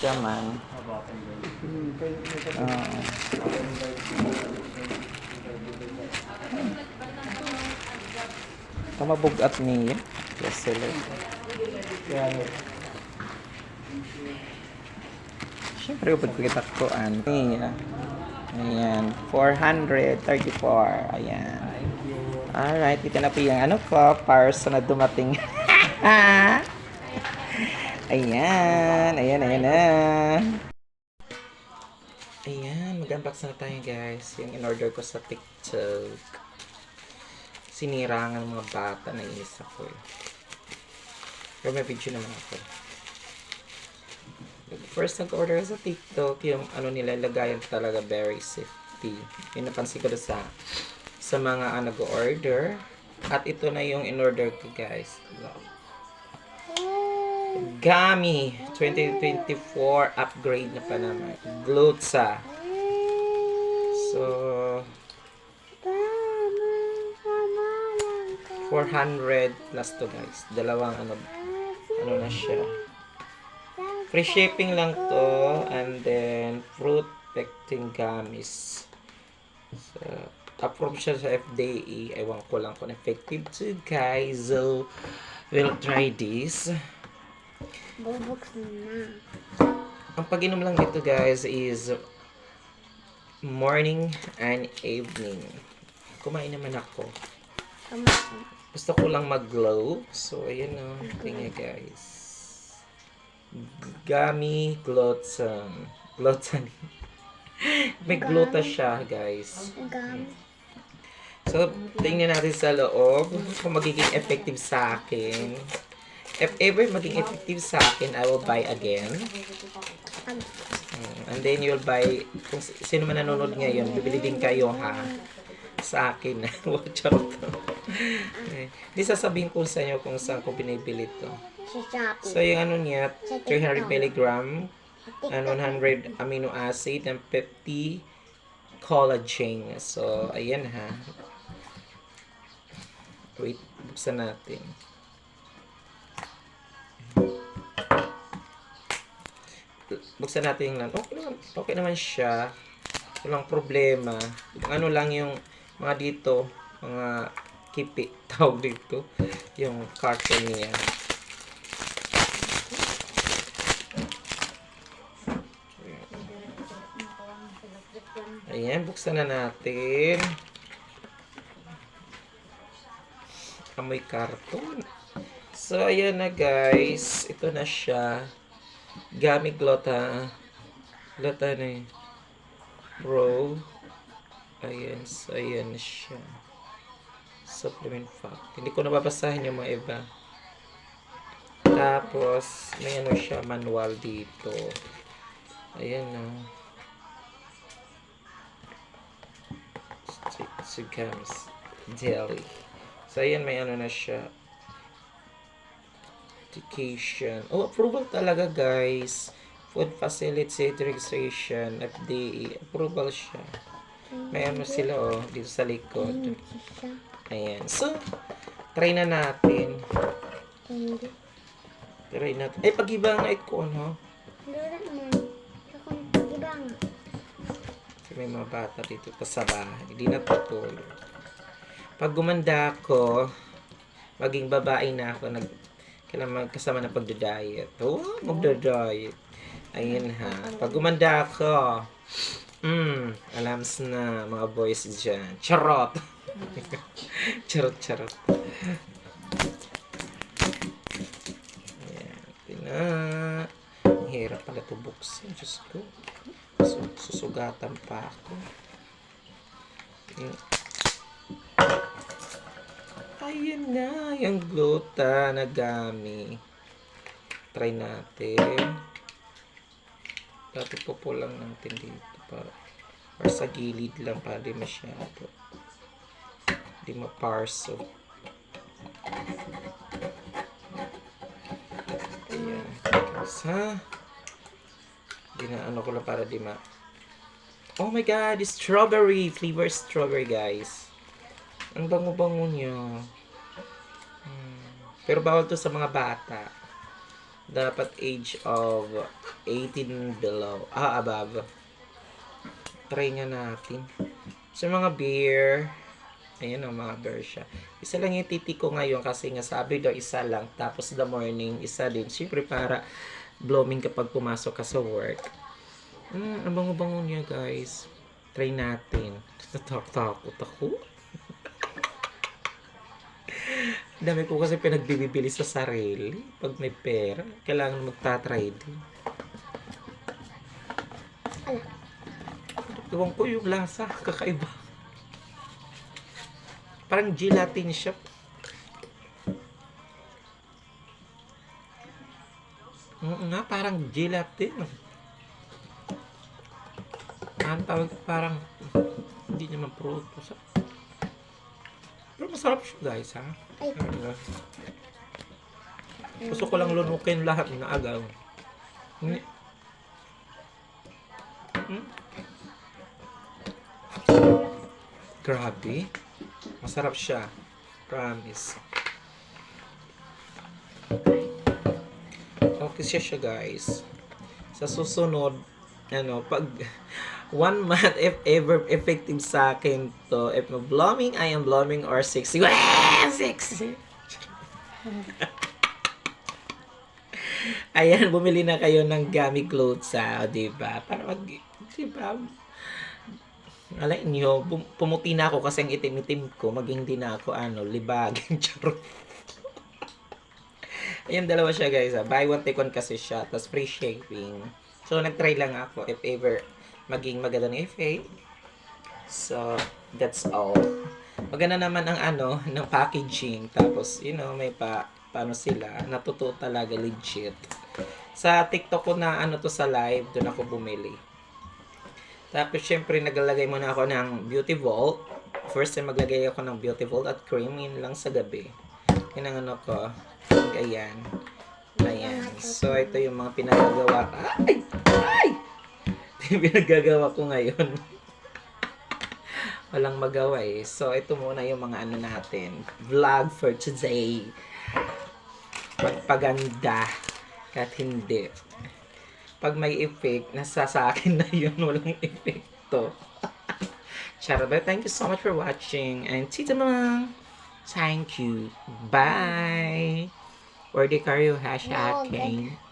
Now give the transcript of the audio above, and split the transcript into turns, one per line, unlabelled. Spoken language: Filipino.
Gaman. Oo. Kamabugat niya. Yes, sila. Siyempre, upad ko kita ko. Niya. Ayan. 434. Ayan. Alright, ito na po yung ano ko. Parcel na dumating. ayan. Ayan, ayan na. Ayan, mag-unbox na tayo guys. Yung in-order ko sa TikTok. Sinirangan ng mga bata na inis ako eh. Pero may video naman ako. First nag-order sa TikTok, yung ano nila, lagayan talaga very safety. Yung napansin ko sa sa mga uh, nag-order. At ito na yung in-order ko guys. Gami 2024 upgrade na pa naman. Glutsa. So, 400 plus to guys. Dalawang ano, ano na siya. Free shipping lang to. And then, fruit pectin gummies. So, approve siya sa FDA. Ewan ko lang kung effective to guys. So, we'll try this.
Bubuksan na.
Ang pag-inom lang dito guys is morning and evening. Kumain naman ako.
Kamusta?
Gusto ko lang mag-glow. So, ayan o. Tingnan guys. Gummy Glutson. Glutson. May gluta siya, guys. So, tingnan natin sa loob kung magiging effective sa akin. If ever maging effective sa akin, I will buy again.
Pag
Mm, And then you'll buy, kung sino man nanonood ngayon, bibili din kayo ha. Sa akin. Watch out. Eh, Di sasabihin ko sa inyo kung saan ko binibili to. So, yung ano niya, 300 milligram and 100 amino acid and 50 collagen. So, ayan ha. Wait, buksan natin. Buksan natin yung. Okay naman, okay naman siya. Walang problema. Yung ano lang yung mga dito, mga kipi, tawag dito. Yung carton niya. Ayan, buksan na natin. Amoy karton. So, ayan na guys. Ito na siya. Gamit glota. Glota na eh. Bro. Ayan. Ayan siya. Supplement fact. Hindi ko nababasahin yung mga iba. Tapos, may ano siya, manual dito. Ayan na. Sigams Daily. So, ayan, may ano na siya. Education. Oh, approval talaga, guys. Food Facility Registration, FDA. Approval siya. May ano sila, oh, dito sa likod. Ayan. So, try na natin. Try natin. Eh, pag-ibang night ko, ano?
Pag-ibang.
Kasi may mga bata dito pa sa bahay. Hindi natutulog. Pag gumanda ako, maging babae na ako, nag, kailangan kasama na pagda-diet. Oh, magda-diet. Ayun ha. Pag gumanda ako, mm, alams na mga boys dyan. Charot! charot, charot. Ayan. Ang hirap pala ito buksan. Diyos ko. Su- susugatan pa ako. Yung... Ayun na, yung gluta na gami. Try natin. Dati po po lang natin dito para or sa gilid lang para di masyado. Di maparso. Ayan. Ha? Ginaano ko lang para di ma... Oh my god, strawberry! Flavor strawberry, guys. Ang bango-bango niya. Hmm. Pero bawal to sa mga bata. Dapat age of 18 below. Ah, above. Try nga natin. Sa mga beer, ayan o, mga beer siya. Isa lang yung titi ko ngayon kasi nga sabi daw isa lang. Tapos the morning, isa din. Siyempre para blooming kapag pumasok ka sa work. Hmm, ang bango-bango niya guys. Try natin. Natakot ako. Dami ko kasi pinagbibili sa sarili. Pag may pera, kailangan magtatry din. Ewan ko yung lasa, kakaiba. Parang gelatin siya. Oo nga, parang gelatin. Ang tawag parang hindi naman pruto sa. Pero masarap siya guys ha.
Ay.
Gusto ko lang lunukin lahat na agaw. Hindi. Hmm? Grabe. Masarap siya. Promise. Okay siya siya guys. Sa susunod, ano, pag one month, if ever effective sa akin to, if blooming, I am blooming or sexy. Wah! Sexy! Ayan, bumili na kayo ng gummy clothes sa, di ba? Para mag, di ba? Alay nyo, bum- pumuti na ako kasi ang itim-itim ko, maging di na ako, ano, libagin, charot. Ayan, dalawa siya guys. ah. Buy one, take one kasi siya. Tapos free shipping. So, nag-try lang ako if ever maging maganda ng FA. So, that's all. Maganda naman ang ano, ng packaging. Tapos, you know, may pa, paano sila. Natuto talaga legit. Sa TikTok ko na ano to sa live, doon ako bumili. Tapos, syempre, naglalagay muna ako ng Beauty Vault. First time maglagay ako ng Beauty Vault at cream. Yun lang sa gabi. Yun ang ano ko. Ayan. Ayan. So, ito yung mga pinagagawa. Ay! Ay! Yung pinagagawa ko ngayon. Walang magawa eh. So, ito muna yung mga ano natin. Vlog for today. Pagpaganda. Kahit hindi. Pag may effect, nasa sa akin na yun. Walang epekto. Charot. But thank you so much for watching. And tita mang. Thank you. Bye. Order kayo hash
No.